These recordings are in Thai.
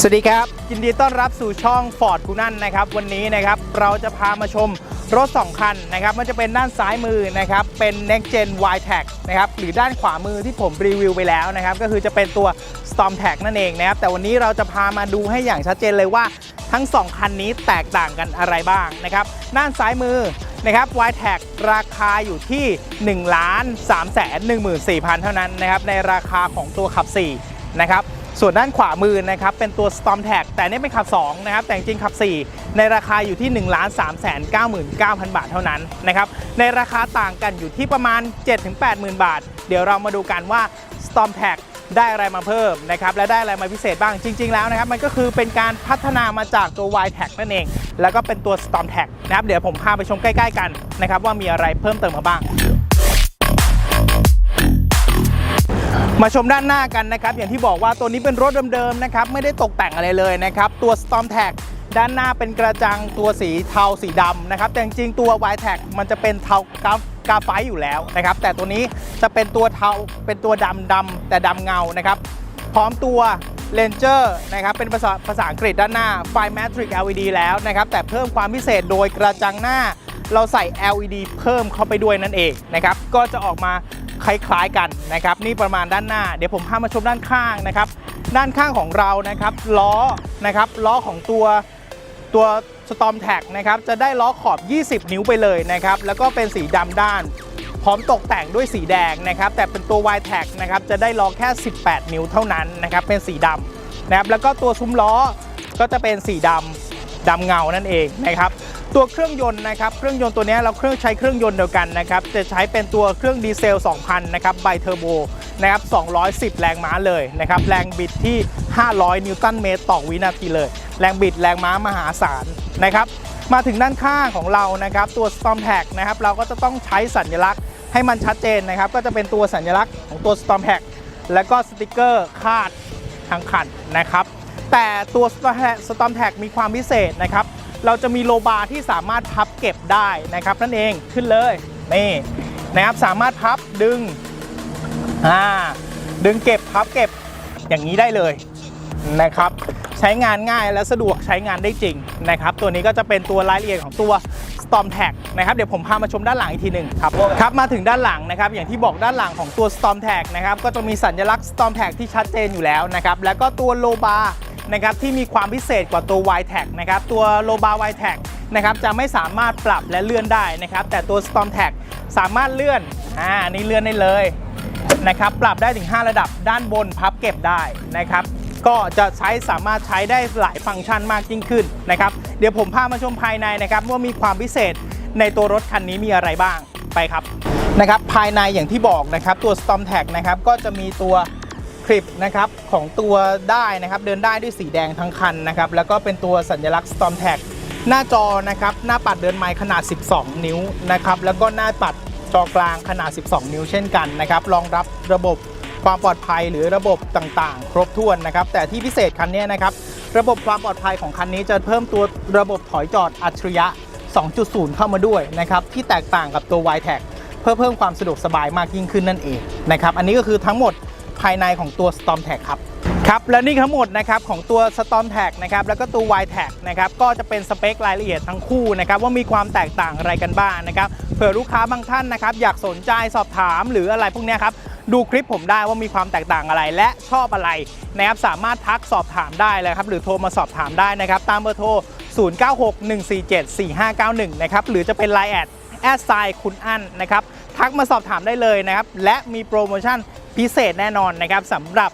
สวัสดีครับ ยินดีต้อนรับสู่ช่อง Ford กูนั่นนะครับ วันนี้นะครับเราจะพามาชมรถ 2 คันนะครับมันจะเป็นด้านซ้ายมือนะครับเป็น Next Gen y t a g นะครับหรือด้านขวามือที่ผมรีวิวไปแล้วนะครับก็คือจะเป็นตัว Storm Tag นั่นเองนะครับแต่วันนี้เราจะพามาดูให้อย่างชัดเจนเลยว่าทั้ง 2 คันนี้แตกต่างกันอะไรบ้างนะครับด้านซ้ายมือ นะครับ y t a g ราคาอยู่ที่ 1 3 1 4 0 0 0 เท่านั้นนะครับในราคาของตัวขับ 4 นะครับส่วนด้านขวามือนะครับเป็นตัว Storm Tag แต่นี่เป็นขับ 2 นะครับ แต่จริงขับ 4 ในราคาอยู่ที่ 1 3 9 9 0 0 0บาทเท่านั้นนะครับในราคาต่างกันอยู่ที่ประมาณ 7-80,000 บาท เดี๋ยวเรามาดูกันว่า Storm Tag ได้อะไรมาเพิ่มนะครับและได้อะไรมาพิเศษบ้างจริง ๆ แล้วนะครับมันก็คือเป็นการพัฒนามาจากตัว y t a g นั่นเอง แล้วก็เป็นตัว Storm Tag นะครับเดี๋ยวผมพาไปชมใกล้ ๆ กันนะครับว่ามีอะไรเพิ่มเติมมาบ้างมาชมด้านหน้ากันนะครับ อย่างที่บอกว่าตัวนี้เป็นรถเดิมๆนะครับ ไม่ได้ตกแต่งอะไรเลยนะครับ ตัว Storm Tag ด้านหน้าเป็นกระจังตัวสีเทาสีดำนะครับ แต่จริงๆตัว y t a g มันจะเป็นเทากา กาไฟอยู่แล้วนะครับ แต่ตัวนี้จะเป็นตัวเทาเป็นตัวดำดำแต่ดำเงานะครับ พร้อมตัว Ranger นะครับเป็นภาษาภาษาอังกฤษด้านหน้าไฟ Matrix LED แล้วนะครับ แต่เพิ่มความพิเศษโดยกระจังหน้า เราใส่ LED เพิ่มเข้าไปด้วยนั่นเองนะครับ ก็จะออกมาคล้ายๆกันนะครับ นี่ประมาณด้านหน้า เดี๋ยวผมพามาชมด้านข้างนะครับ ด้านข้างของเรานะครับล้อนะครับล้อของตัวตัว Storm Tag นะครับจะได้ล้อขอบ 20 นิ้วไปเลยนะครับแล้วก็เป็นสีดำด้าน พร้อมตกแต่งด้วยสีแดงนะครับแต่เป็นตัว y t a g นะครับจะได้ล้อแค่ 18 นิ้วเท่านั้นนะครับเป็นสีดำนะครับแล้วก็ตัวซุ้มล้อก็จะเป็นสีดำดำเงานั่นเองนะครับตัวเครื่องยนต์นะครับเครื่องยนต์ตัวนี้เราเครื่องใช้เครื่องยนต์เดียวกันนะครับจะใช้เป็นตัวเครื่องดีเซล 2000 นะครับไบเทอร์โบ นะครับ210 แรงม้าเลยนะครับ แรงบิดที่ 500 นิวตันเมตรต่อวินาทีเลย แรงบิดแรงม้ามหาศาลนะครับ มาถึงด้านข้างของเรานะครับ ตัว Storm Tag นะครับ เราก็จะต้องใช้สัญลักษณ์ให้มันชัดเจนนะครับ ก็จะเป็นตัวสัญลักษณ์ของตัว Storm Tag แล้วก็สติกเกอร์คาดทางคันนะครับ แต่ตัว Storm Tag มีความพิเศษนะครับ เราจะมีโลบาร์ที่สามารถพับเก็บได้นะครับนั่นเองขึ้นเลยนี่นะครับสามารถพับดึง อ่าดึงเก็บพับเก็บอย่างนี้ได้เลยนะครับ ใช้งานง่ายและสะดวกใช้งานได้จริงนะครับ ตัวนี้ก็จะเป็นตัวรายละเอียดของตัว Storm Tag นะครับเดี๋ยวผมพามาชมด้านหลังอีกทีหนึ่งครับครับมาถึงด้านหลังนะครับ อย่างที่บอกด้านหลังของตัว Storm Tag นะครับก็จะมีสัญลักษณ์ Storm Tag ที่ชัดเจนอยู่แล้วนะครับแล้วก็ตัวโลบาร์นะครับที่มีความพิเศษกว่าตัว y Tag นะครับตัวโลบาร์ y Tag นะครับจะไม่สามารถปรับและเลื่อนได้นะครับแต่ตัว Storm Tag สามารถเลื่อนอ่านี่เลื่อนได้เลย นะครับ ปรับได้ถึง 5 ระดับด้านบนพับเก็บได้นะครับ ก็จะใช้สามารถใช้ได้หลายฟังก์ชันมากยิ่งขึ้นนะครับ เดี๋ยวผมพามาชมภายในนะครับว่ามีความพิเศษในตัวรถคันนี้มีอะไรบ้างไปครับนะครับ ภายในอย่างที่บอกนะครับตัว Storm Tag นะครับก็จะมีตัวคลิปนะครับของตัวได้นะครับเดินได้ด้วยสีแดงทั้งคันนะครับแล้วก็เป็นตัวสัญลักษณ์ Storm Tag หน้าจอนะครับหน้าปัดเดินไม้ขนาด 12 นิ้วนะครับแล้วก็หน้าปัด จอกลางขนาด 12 นิ้วเช่นกันนะครับรองรับระบบความปลอดภัยหรือระบบต่างๆ ครบถ้วนนะครับ แต่ที่พิเศษคันนี้นะครับ ระบบความปลอดภัยของคันนี้จะเพิ่มตัวระบบถอยจอดอัจฉริยะ 2.0 เข้ามาด้วยนะครับ ที่แตกต่างกับตัว y t a g เพื่อเพิ่มความสะดวกสบายมากยิ่งขึ้นนั่นเองนะครับ อันนี้ก็คือทั้งหมดภายในของตัว Storm Tag ครับ ครับและนี่ทั้งหมดนะครับของตัว Storm Tag นะครับแล้วก็ตัว Y Tag นะครับก็จะเป็นสเปครายละเอียดทั้งคู่นะครับว่ามีความแตกต่างอะไรกันบ้างนะครับเผื่อลูกค้าบางท่านนะครับอยากสนใจสอบถามหรืออะไรพวกนี้ครับดูคลิปผมได้ว่ามีความแตกต่างอะไร และชอบอะไรนะครับสามารถทักสอบถามได้เลยครับหรือโทรมาสอบถามได้นะครับตามเบอร์โทร 0961474591 นะครับหรือจะเป็น Line แอดแอดไซคุณอั้นนะครับทักมาสอบถามได้เลยนะครับและมีโปรโมชั่นพิเศษแน่นอนนะครับสำหรับ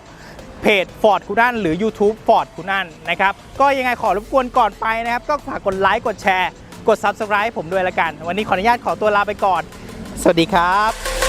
เพจ Ford คุณอันหรือ YouTube Ford คุณอันนะครับ ก็ยังไงขอรบกวนก่อนไปนะครับ ก็ฝากกดไลค์กดแชร์ กด Subscribe ผมด้วยละกัน วันนี้ขออนุญาตขอตัวลาไปก่อน สวัสดีครับ